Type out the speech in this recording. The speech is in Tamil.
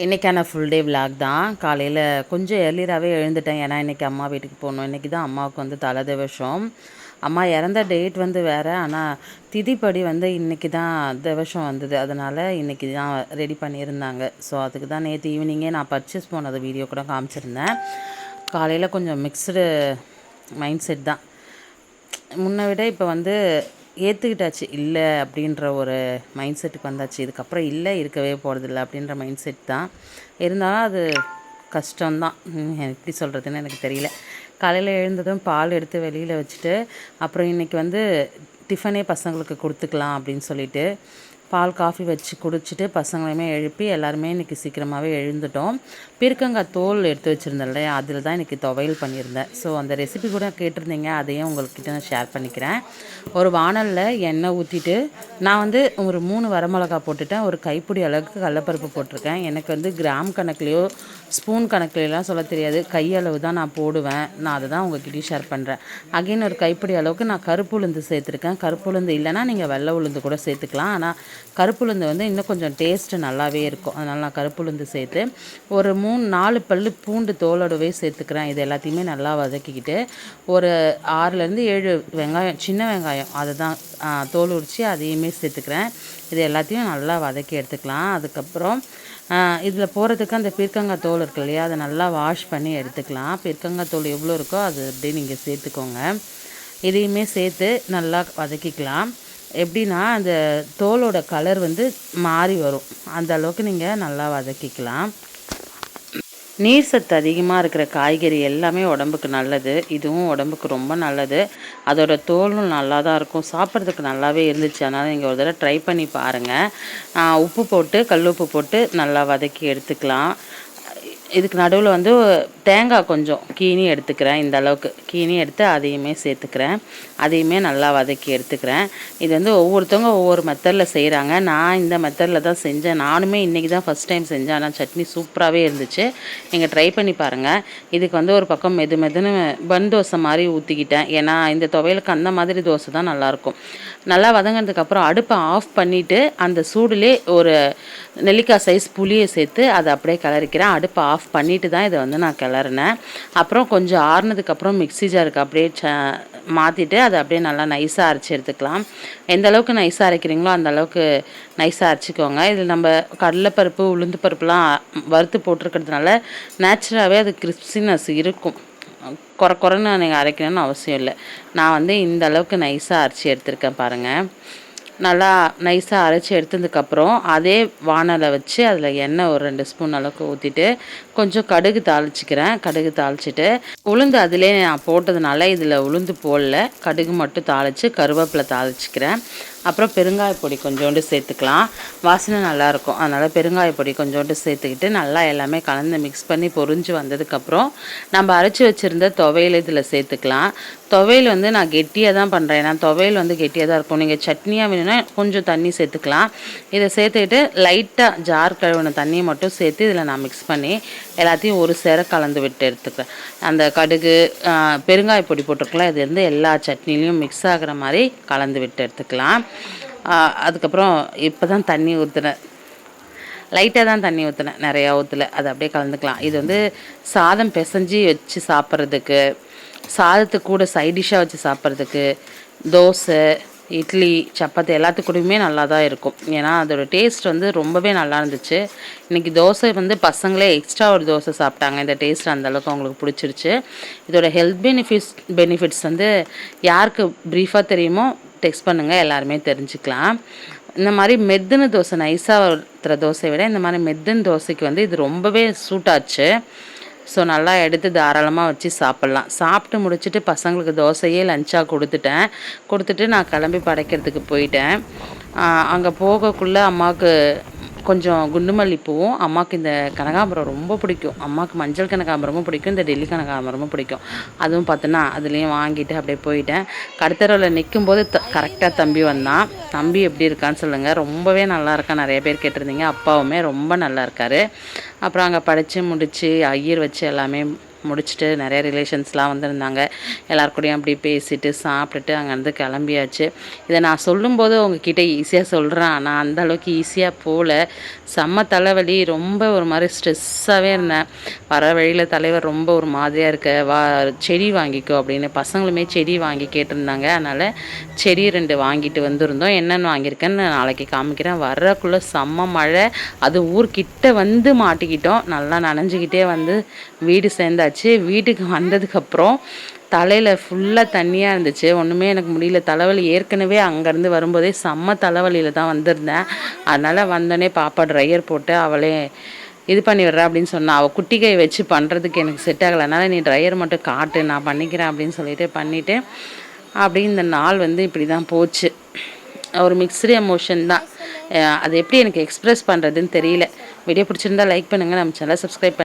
இன்றைக்கான ஃபுல் டே விளாக் தான். காலையில் கொஞ்சம் ஏர்லியராகவே எழுந்துட்டேன். ஏன்னா இன்றைக்கி அம்மா வீட்டுக்கு போகணும். இன்றைக்கி தான் அம்மாவுக்கு வந்து தலை திவசம் அம்மா இறந்த டேட் வந்து வேறு. ஆனால் திதிப்படி வந்து இன்றைக்கி தான் திவசம் வந்தது. அதனால் இன்றைக்கி தான் ரெடி பண்ணியிருந்தாங்க. ஸோ அதுக்கு தான் நேற்று ஈவினிங்கே நான் பர்ச்சேஸ் போனது வீடியோ கூட காமிச்சிருந்தேன். காலையில் கொஞ்சம் மிக்சடு மைண்ட் செட் தான். முன்னை விட இப்போ வந்து ஏற்றுக்கிட்டாச்சு இல்லை அப்படின்ற ஒரு மைண்ட் செட்டுக்கு வந்தாச்சு. இதுக்கப்புறம் இல்லை இருக்கவே போகிறதில்ல அப்படின்ற மைண்ட் செட் தான். இருந்தாலும் அது கஷ்டம்தான். எப்படி சொல்கிறதுன்னு எனக்கு தெரியல. காலையில் எழுந்ததும் பால் எடுத்து வெளியில் வச்சுட்டு அப்புறம் இன்றைக்கி வந்து டிஃபனே பசங்களுக்கு கொடுத்துக்கலாம் அப்படின்னு சொல்லிட்டு பால் காஃபி வச்சு குடிச்சிட்டு பசங்களையுமே எழுப்பி எல்லாருமே இன்றைக்கி சீக்கிரமாகவே எழுந்துட்டோம். பீர்க்கங்காய் தோல் எடுத்து வச்சுருந்தேன் இல்லையா? அதில் தான் இன்றைக்கி துவையல் பண்ணியிருந்தேன். ஸோ அந்த ரெசிபி கூட கேட்டிருந்தீங்க. அதையும் உங்கள்கிட்ட நான் ஷேர் பண்ணிக்கிறேன். ஒரு வானலில் எண்ணெய் ஊற்றிட்டு நான் வந்து ஒரு மூணு வரமிளகா போட்டுட்டேன். ஒரு கைப்பிடி அளவுக்கு கடலப்பருப்பு போட்டிருக்கேன். எனக்கு வந்து கிராம் கணக்குலேயோ ஸ்பூன் கணக்குலையெல்லாம் சொல்ல தெரியாது. கையளவு தான் நான் போடுவேன். நான் அதை தான் உங்ககிட்டயும் ஷேர் பண்ணுறேன் அகைன் ஒரு கைப்பிடி அளவுக்கு நான் கருப்பு உளுந்து சேர்த்துருக்கேன். கருப்பு உளுந்து இல்லைன்னா நீங்கள் வெள்ளை உளுந்து கூட சேர்த்துக்கலாம். ஆனால் கருப்பு உளுந்து வந்து இன்னும் கொஞ்சம் டேஸ்ட்டு நல்லாவே இருக்கும். அதனால் நான் கருப்பு உளுந்து சேர்த்து ஒரு மூணு நாலு பல்லு பூண்டு தோலோடவே சேர்த்துக்கிறேன். இது எல்லாத்தையுமே நல்லா வதக்கிக்கிட்டு ஒரு ஆறுலேருந்து ஏழு வெங்காயம் சின்ன வெங்காயம் அதை தான் தோல் உரித்து அதையுமே சேர்த்துக்கிறேன். இது எல்லாத்தையும் நல்லா வதக்கி எடுத்துக்கலாம். அதுக்கப்புறம் இதில் போகிறதுக்கு அந்த பீர்க்கங்காய் தோல் இருக்கு இல்லையா அதை நல்லா வாஷ் பண்ணி எடுத்துக்கலாம். பீர்க்கங்காய் தோல் எவ்வளோ இருக்கோ அது அப்படியே நீங்கள் சேர்த்துக்கோங்க. இதையுமே சேர்த்து நல்லா வதக்கிக்கலாம். எப்படின்னா அந்த தோலோட கலர் வந்து மாறி வரும். அந்த அளவுக்கு நீங்கள் நல்லா வதக்கிக்கலாம். நீர் சத்து அதிகமாக இருக்கிற காய்கறி எல்லாமே உடம்புக்கு நல்லது. இதுவும் உடம்புக்கு ரொம்ப நல்லது. அதோட தோலும் நல்லா தான் இருக்கும். சாப்பிட்றதுக்கு நல்லாவே இருந்துச்சு. அதனால் நீங்கள் ஒரு தடவை ட்ரை பண்ணி பாருங்கள் உப்பு போட்டு கல் உப்பு போட்டு நல்லா வதக்கி எடுத்துக்கலாம். இதுக்கு நடுவில் வந்து தேங்காய் கொஞ்சம் கீனி எடுத்துக்கிறேன் இந்த அளவுக்கு. கீனி எடுத்து அதையுமே சேர்த்துக்கிறேன். அதையுமே நல்லா வதக்கி எடுத்துக்கிறேன். இது வந்து ஒவ்வொருத்தவங்க ஒவ்வொரு மெத்தடில் செய்கிறாங்க நான் இந்த மெத்தடில் தான் செஞ்சேன். நானுமே இன்றைக்கி தான் ஃபஸ்ட் டைம் செஞ்சேன். ஆனால் சட்னி சூப்பராகவே இருந்துச்சு. நீங்கள் ட்ரை பண்ணி பாருங்கள் இதுக்கு வந்து ஒரு பக்கம் மெது மெதுன்னு பன் தோசை மாதிரி ஊற்றிக்கிட்டேன் ஏன்னா இந்த துவையலுக்கு அந்த மாதிரி தோசை தான் நல்லாயிருக்கும் நல்லா வதங்கினதுக்கப்புறம் அடுப்பை ஆஃப் பண்ணிவிட்டு அந்த சூடுலே ஒரு நெல்லிக்காய் சைஸ் புளியை சேர்த்து அதை அப்படியே கலரிக்கிறேன். அடுப்பை ஆஃப் பண்ணிட்டு தான் இதை வந்து நான் கிளறினேன். அப்புறம் கொஞ்சம் ஆறுனதுக்கப்புறம் மிக்ஸி ஜாருக்கு அப்படியே ச மாற்றிட்டு அதை அப்படியே நல்லா நைஸாக அரைச்சி எடுத்துக்கலாம். எந்த அளவுக்கு நைஸாக அரைக்கிறீங்களோ அந்த அளவுக்கு நைஸாக அரைச்சிக்கோங்க. இதில் நம்ம கடலைப்பருப்பு உளுந்து பருப்புலாம் வறுத்து போட்டிருக்கிறதுனால நேச்சுரலாகவே அது கிறிஸ்பினஸ் இருக்கும். குறை குறைன்னு நீங்கள் அரைக்கணும்னு அவசியம் இல்லை. நான் வந்து இந்த அளவுக்கு நைஸாக அரைச்சி எடுத்திருக்கேன் பாருங்கள் நல்லா நைஸாக அரைச்சி எடுத்ததுக்கப்புறம் அதே வானலை வச்சு அதில் எண்ணெய் ஒரு ரெண்டு ஸ்பூன் அளவுக்கு ஊற்றிட்டு கொஞ்சம் கடுகு தாளிச்சிக்கிறேன். கடுகு தாளிச்சிட்டு உளுந்து அதிலே நான் போட்டதுனால இதில் உளுந்து போடல. கடுகு மட்டும் தாளித்து கருவேப்பிலை தாளிச்சிக்கிறேன். அப்புறம் பெருங்காய பொடி கொஞ்சோண்டு சேர்த்துக்கலாம். வாசனை நல்லாயிருக்கும். அதனால் பெருங்காய பொடி கொஞ்சோண்டு சேர்த்துக்கிட்டு நல்லா எல்லாமே கலந்து மிக்ஸ் பண்ணி பொறிஞ்சு வந்ததுக்கப்புறம் நம்ம அரைச்சி வச்சுருந்த துவையல் இதில் சேர்த்துக்கலாம். துவையல் வந்து நான் கெட்டியாக தான் பண்ணுறேன் ஏன்னா துவையல் வந்து கெட்டியாக தான் இருக்கும். நீங்கள் சட்னியாக வேணும்னா கொஞ்சம் தண்ணி சேர்த்துக்கலாம். இதை சேர்த்துக்கிட்டு லைட்டாக ஜார் கழுவின தண்ணியை மட்டும் சேர்த்து இதில் நான் மிக்ஸ் பண்ணி எல்லாத்தையும் ஒரு சேர கலந்து விட்டு எடுத்துக்கிறேன் அந்த கடுகு பெருங்காய பொடி போட்டிருக்கலாம் இது வந்து எல்லா சட்னிலையும் மிக்ஸ் ஆகிற மாதிரி கலந்து விட்டு எடுத்துக்கலாம். அதுக்கப்புறம் இப்போ தான் தண்ணி ஊற்றுனேன் லைட்டாக தான் தண்ணி ஊற்றினேன் நிறையா ஊற்றல அதை அப்படியே கலந்துக்கலாம். இது வந்து சாதம் பிசைஞ்சு வச்சு சாப்பிட்றதுக்கு சாதத்துக்கு கூட சைட் வச்சு சாப்பிட்றதுக்கு தோசை இட்லி சப்பாத்தி எல்லாத்துக்கூடயுமே நல்லா தான் இருக்கும். ஏன்னா அதோட டேஸ்ட் வந்து ரொம்பவே நல்லா இருந்துச்சு. இன்றைக்கி தோசை வந்து பசங்களே எக்ஸ்ட்ரா ஒரு தோசை சாப்பிட்டாங்க. இந்த டேஸ்ட் அந்தளவுக்கு அவங்களுக்கு பிடிச்சிருச்சு. இதோட ஹெல்த் பெனிஃபிட்ஸ் பெனிஃபிட்ஸ் வந்து யாருக்கு ப்ரீஃபாக தெரியுமோ டெக்ஸ்ட் பண்ணுங்கள் எல்லாருமே தெரிஞ்சுக்கலாம். இந்த மாதிரி மெத்துன தோசை நைஸாக ஊற்றுற தோசையை விட இந்த மாதிரி மெத்துன தோசைக்கு வந்து இது ரொம்பவே சூட் ஆச்சு. ஸோ நல்லா எடுத்து தாராளமாக வச்சு சாப்பிட்லாம். சாப்பிட்டு முடிச்சுட்டு பசங்களுக்கு தோசையே லஞ்சாக கொடுத்துட்டேன். கொடுத்துட்டு நான் கிளம்பி படைக்கிறதுக்கு போயிட்டேன். அங்கே போகக்குள்ளே அம்மாவுக்கு கொஞ்சம் குண்டுமல்லி பூவும் அம்மாவுக்கு இந்த கனகாம்பரம் ரொம்ப பிடிக்கும். அம்மாவுக்கு மஞ்சள் கனகாம்பரமும் பிடிக்கும் இந்த டெல்லி கனகாம்பரமும் பிடிக்கும். அதுவும் பார்த்தோன்னா அதுலேயும் வாங்கிட்டு அப்படியே போயிட்டேன். கடுத்தரவில் நிற்கும் போது த கரெக்டாக தம்பி வந்தான் தம்பி எப்படி இருக்கான்னு சொல்லுங்கள் ரொம்பவே நல்லா இருக்கான் நிறைய பேர் கேட்டிருந்தீங்க. அப்பாவுமே ரொம்ப நல்லா இருக்காரு. அப்புறம் அங்கே படித்து முடித்து ஐயர் வச்சு எல்லாமே முடிச்சுட்டு நிறைய ரிலேஷன்ஸ்லாம் வந்திருந்தாங்க. எல்லாருக்கூடையும் அப்படி பேசிட்டு சாப்பிட்டுட்டு அங்கேருந்து கிளம்பியாச்சு. இதை நான் சொல்லும்போது உங்ககிட்ட ஈஸியாக சொல்கிறேன் ஆனால் அந்த அளவுக்கு ஈஸியாக போகல. செம்ம தலைவலி ரொம்ப ஒரு மாதிரி ஸ்ட்ரெஸ்ஸாகவே இருந்தேன். வர வழியில் தலைவர் ரொம்ப ஒரு மாதிரியாக இருக்க வா செடி வாங்கிக்கோ அப்படின்னு பசங்களுமே செடி வாங்கி கேட்டிருந்தாங்க. அதனால் செடி ரெண்டு வாங்கிட்டு வந்திருந்தோம். என்னென்னு வாங்கியிருக்கேன்னு நாளைக்கு காமிக்கிறேன். வர்றக்குள்ளே செம்ம மழை. அது ஊர்கிட்ட வந்து மாட்டிக்கிட்டோம். நல்லா நனைஞ்சிக்கிட்டே வந்து வீடு சேர்ந்தாச்சு. வீட்டுக்கு வந்ததுக்கப்புறம் தலையில் ஃபுல்லாக தண்ணியாக இருந்துச்சு. ஒன்றுமே எனக்கு முடியல. தலைவலி ஏற்கனவே அங்கேருந்து வரும்போதே செம்ம தலைவலியில் தான் வந்திருந்தேன். அதனால் வந்தோடனே பாப்பா ட்ரையர் போட்டு அவளே இது பண்ணி விட்றா அப்படின்னு சொன்னா. அவள் குட்டி கை வச்சு பண்ணுறதுக்கு எனக்கு செட் ஆகலை. அதனால் நீ ட்ரையர் மட்டும் காட்டு நான் பண்ணிக்கிறேன் அப்படின்னு சொல்லிட்டு பண்ணிவிட்டு அப்படி இந்த நாள் வந்து இப்படி தான் போச்சு. ஒரு மிக்ஸ்டு எமோஷன் தான். அது எப்படி எனக்கு எக்ஸ்ப்ரெஸ் பண்ணுறதுன்னு தெரியல. வீடியோ பிடிச்சிருந்தா லைக் பண்ணுங்கள் நம்ம சேனலை சப்ஸ்கிரைப்